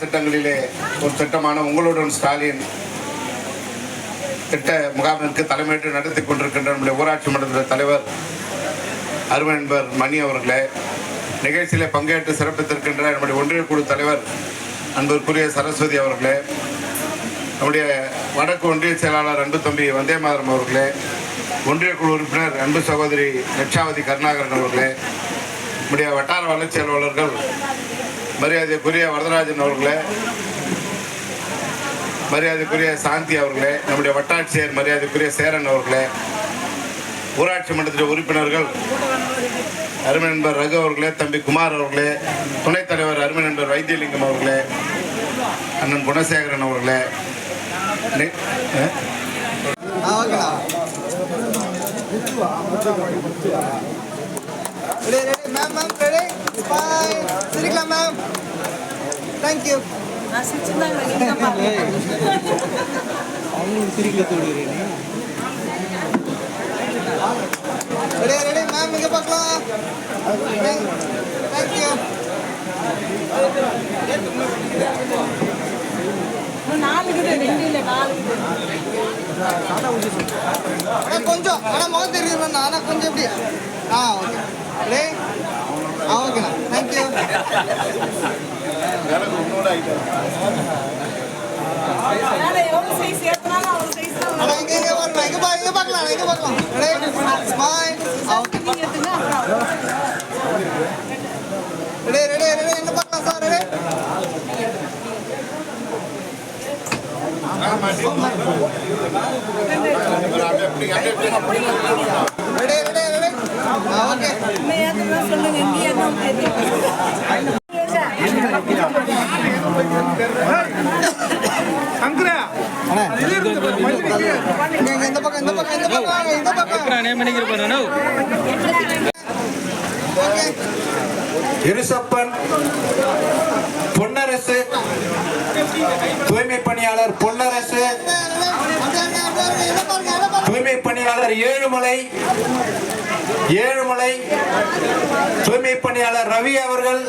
திட்டங்களிலே ஒரு திட்டமான உங்களுடன் ஸ்டாலின் திட்ட முகாமிற்கு தலைமையிட்டு நடத்தி கொண்டிருக்கின்ற நம்முடைய ஊராட்சி மன்ற தலைவர் அருமன்பர் மணி அவர்களே நிகழ்ச்சியில் பங்கேற்று சிறப்பித்திருக்கின்ற நம்முடைய ஒன்றிய குழு தலைவர் அன்பிற்குரிய சரஸ்வதி அவர்களே நம்முடைய வடக்கு ஒன்றிய செயலாளர் அன்பு தம்பி வந்தே மாதரம் அவர்களே ஒன்றிய குழு உறுப்பினர் அன்பு சகோதரி லட்சாவதி கருணாகரன் அவர்களே நம்முடைய வட்டார வளர்ச்சி அலுவலர்கள் மரியாதைக்குரிய வரதராஜன் அவர்களே மரியாதைக்குரிய சாந்தி அவர்களே நம்முடைய வட்டாட்சியர் மரியாதைக்குரிய சேரன் அவர்களே ஊராட்சி மன்றத்தின் உறுப்பினர்கள் அருமை நண்பர் ரகு அவர்களே தம்பி குமார் அவர்களே துணைத் தலைவர் அருமை நண்பர் வைத்தியலிங்கம் அவர்களே அண்ணன் குணசேகரன் அவர்களே மேம் மேம் ரெடி. பாய் சரிங்களா மேம். தேங்க் யூ நான் பாருங்க அவங்களுக்கு சிரிக்கல தோடுறேன் ரெடி ரெடி மேம் இங்க பார்க்கலாம். தேங்க் யூ இன்னும் நாலு கிட்ட ரெண்டு இல்லை நாலு ஆனா கொஞ்சம் ஆனா முகம் தெரியுதுண்ணா ஆனா கொஞ்சம் எப்படி? ஆ ஓகே ஓகேண்ணா தேங்க் சொல்லுங்க இங்கே ஏற்றணும் இங்க இங்க இந்த பக்கம் இந்த பக்கம் இந்த பக்கம் இந்த பக்கம். இருசப்பன் பொன்னரசு தூய்மை பணியாளர் பொன்னரசு தூய்மை பணியாளர் ஏழுமலை ஏழுமலை தூய்மை பணியாளர் ரவி அவர்கள்.